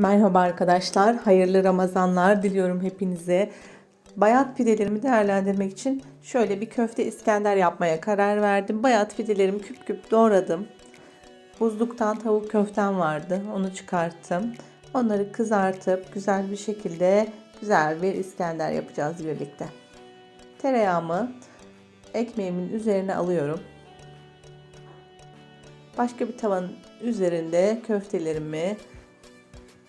Merhaba arkadaşlar, hayırlı Ramazanlar diliyorum hepinize. Bayat pidelerimi değerlendirmek için şöyle bir köfte İskender yapmaya karar verdim. Bayat pidelerimi küp küp doğradım. Buzluktan tavuk köftem vardı, onu çıkarttım. Onları kızartıp güzel bir şekilde güzel bir İskender yapacağız birlikte. Tereyağımı ekmeğimin üzerine alıyorum. Başka bir tavanın üzerinde köftelerimi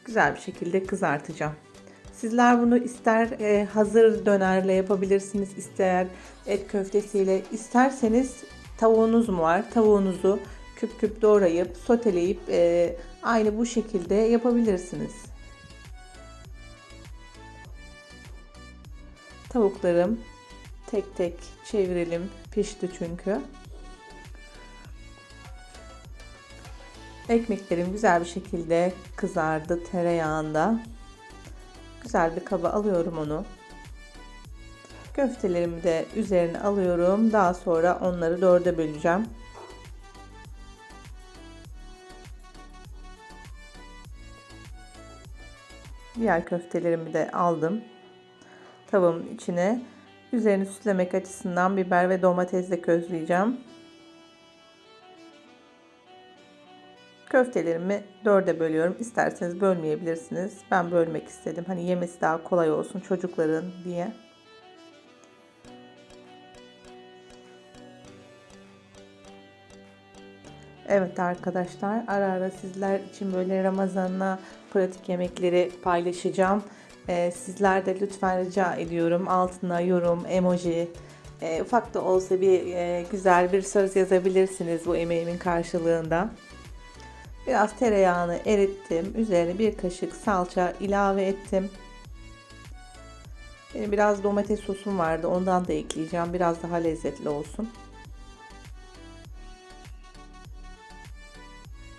güzel bir şekilde kızartacağım. Sizler bunu ister e, hazır dönerle yapabilirsiniz, ister et köftesiyle, isterseniz tavuğunuz mu var? Tavuğunuzu küp küp doğrayıp, soteleyip e, aynı bu şekilde yapabilirsiniz. Tavuklarım tek tek çevirelim. Pişti çünkü. Ekmeklerim güzel bir şekilde kızardı tereyağında. Güzel bir kaba alıyorum onu. Köftelerimi de üzerine alıyorum. Daha sonra onları dörde böleceğim. Diğer köftelerimi de aldım. Tavamın içine üzerini süslemek açısından biber ve domatesle közleyeceğim. Köftelerimi dörde bölüyorum. İsterseniz bölmeyebilirsiniz. Ben bölmek istedim. Hani yemesi daha kolay olsun çocukların diye. Evet arkadaşlar ara ara sizler için böyle Ramazan'la pratik yemekleri paylaşacağım. Ee, sizler de lütfen rica ediyorum altına yorum, emoji, e, ufak da olsa bir e, güzel bir söz yazabilirsiniz bu emeğimin karşılığında. Biraz tereyağını erittim. Üzerine bir kaşık salça ilave ettim. Benim biraz domates sosum vardı. Ondan da ekleyeceğim. Biraz daha lezzetli olsun.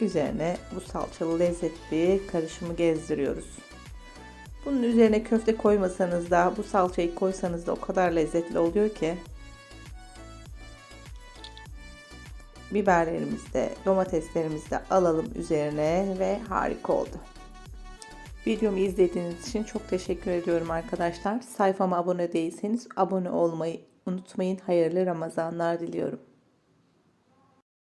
Üzerine bu salçalı lezzetli karışımı gezdiriyoruz. Bunun üzerine köfte koymasanız da bu salçayı koysanız da o kadar lezzetli oluyor ki. Biberlerimizi de domateslerimizi de alalım üzerine ve harika oldu. Videomu izlediğiniz için çok teşekkür ediyorum arkadaşlar. Sayfama abone değilseniz abone olmayı unutmayın. Hayırlı Ramazanlar diliyorum.